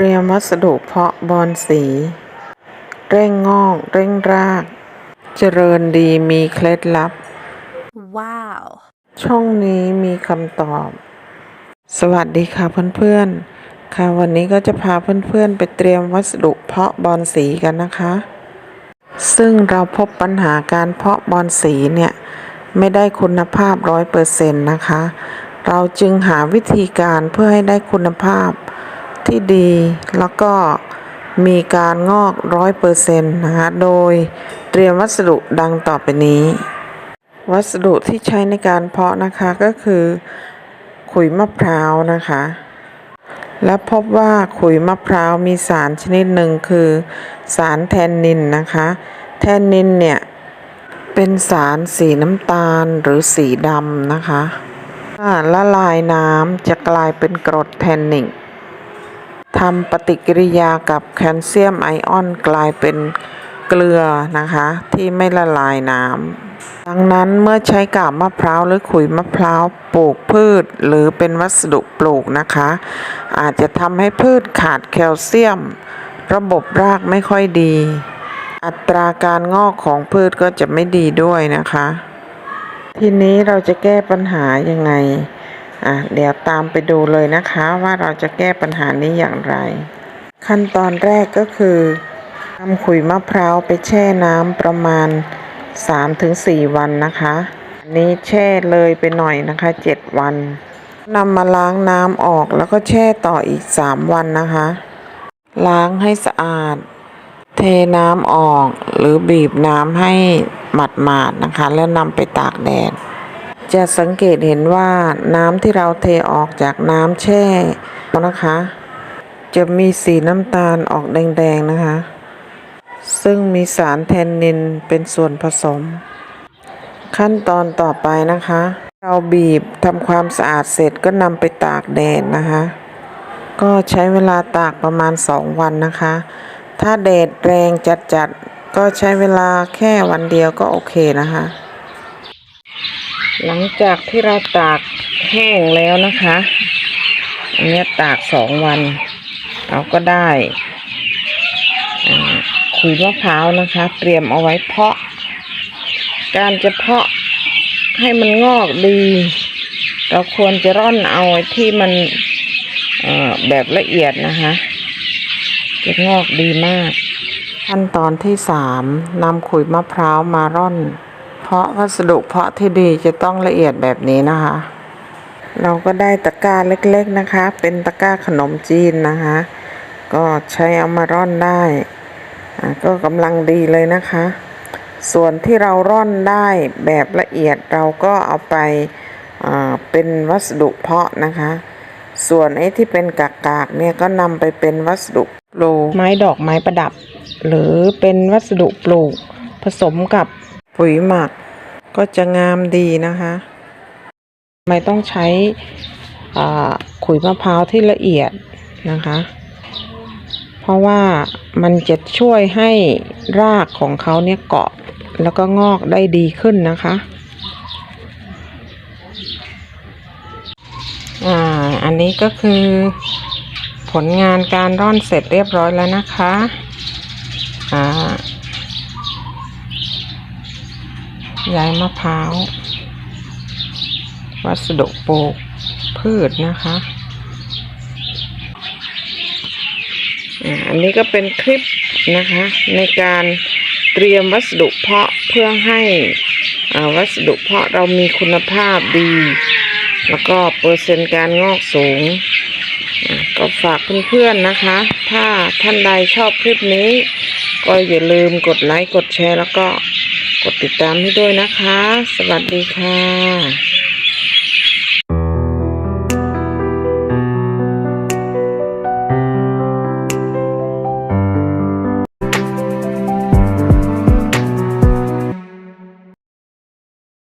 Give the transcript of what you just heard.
รียมวัสดุเพาะบอนสี เร่งงอก เร่งราก เจริญดีมีเคล็ดลับ Wow. ช่องนี้มีคำตอบ สวัสดีค่ะเพื่อนๆ ค่ะวันนี้ก็จะพาเพื่อนๆ ไปเตรียมวัสดุเพาะบอนสีกันนะคะ ซึ่งเราพบปัญหาการเพาะบอนสีเนี่ย ไม่ได้คุณภาพร้อยเปอร์เซ็นต์นะคะ เราจึงหาวิธีการเพื่อให้ได้คุณภาพ ที่ดี แล้วก็มีการงอกร้อยเปอร์เซ็นต์นะคะ โดยเตรียมวัสดุดังต่อไปนี้ วัสดุที่ใช้ในการเพาะนะคะก็คือขุยมะพร้าวนะคะ และพบว่าขุยมะพร้าวมีสารชนิดหนึ่งคือสารแทนนินนะคะ แทนนินเนี่ยเป็นสารสีน้ำตาลหรือสีดำนะคะถ้าละลายน้ำจะกลายเป็นกรดแทนนิก ทำปฏิกิริยากับแคลเซียมไอออนกลายเป็นเกลือนะคะที่ไม่ละลายน้ำดังนั้นเมื่อใช้กาบมะพร้าวหรือขุยมะพร้าวปลูกพืช หรือเป็นวัสดุปลูกนะคะ อาจจะทำให้พืชขาดแคลเซียม ระบบรากไม่ค่อยดี อัตราการงอกของพืชก็จะไม่ดีด้วยนะคะ ทีนี้เราจะแก้ปัญหายังไง อะเดี๋ยวตามไปดูเลยนะคะว่าเราจะแก้ปัญหานี้อย่างไร ขั้นตอนแรกก็คือนำขุยมะพร้าวไปแช่น้ำประมาณ 3-4 วันนะคะอันนี้แช่เลยไปหน่อยนะคะ 7 วันนำมาล้างน้ำออกแล้วก็แช่ต่ออีก 3 วันนะคะ ล้างให้สะอาด เทน้ำออกหรือบีบน้ำให้หมาดๆนะคะ แล้วนำไปตากแดด จะสังเกตเห็นว่าน้ำที่เราเทออกจากน้ำแช่นะคะ จะมีสีน้ำตาลออกแดงๆนะคะ ซึ่งมีสารแทนนินเป็นส่วนผสม ขั้นตอนต่อไปนะคะ เราบีบทำความสะอาดเสร็จก็นำไปตากแดดนะคะ ก็ใช้เวลาตากประมาณ 2 วันนะคะ ถ้าแดดแรงจัดๆก็ใช้เวลาแค่วันเดียวก็โอเคนะคะ หลังจากที่เราตากแห้งแล้วนะคะ อันนี้ตากสองวัน เราก็ได้ขุยมะพร้าวนะคะ เตรียมเอาไว้เพาะ การจะเพาะให้มันงอกดี เราควรจะร่อนเอาที่มันแบบละเอียดนะคะจะงอกดีมาก ขั้นตอนที่สามนำขุยมะพร้าวมาร่อน เพราะวัสดุเพาะที่ดีจะต้องละเอียดแบบนี้นะคะ เราก็ได้ตะกร้าเล็กๆนะคะ เป็นตะกร้าขนมจีนนะคะ ก็ใช้เอามาร่อนได้อ่าก็กำลังดีเลยนะคะ ส่วนที่เราร่อนได้แบบละเอียดเราก็เอาไปอ่าเป็นวัสดุเพาะนะคะ ส่วนไอ้ที่เป็นกากๆเนี่ยก็นำไปเป็นวัสดุปลูกไม้ดอกไม้ประดับ หรือเป็นวัสดุปลูกผสมกับ ปุ๋ยหมักก็จะงามดีนะคะไม่ต้องใช้ขุยมะพร้าวที่ละเอียดนะคะ เพราะว่ามันจะช่วยให้รากของเขาเนี่ยเกาะแล้วก็งอกได้ดีขึ้นนะคะอ่าอันนี้ก็คือผลงานการร่อนเสร็จเรียบร้อยแล้วนะคะอ่า ใยมะพร้าว วัสดุปลูกพืชนะคะอันนี้ก็เป็นคลิปนะคะ ในการเตรียมวัสดุเพาะเพื่อให้อ่าวัสดุเพาะเรามีคุณภาพดี แล้วก็เปอร์เซ็นต์การงอกสูง ก็ฝากเพื่อนๆนะคะ ถ้าท่านใดชอบคลิปนี้ ก็อย่าลืมกดไลค์ กดแชร์แล้วก็ ดติดตามให้ด้วยนะคะ สวัสดีค่ะ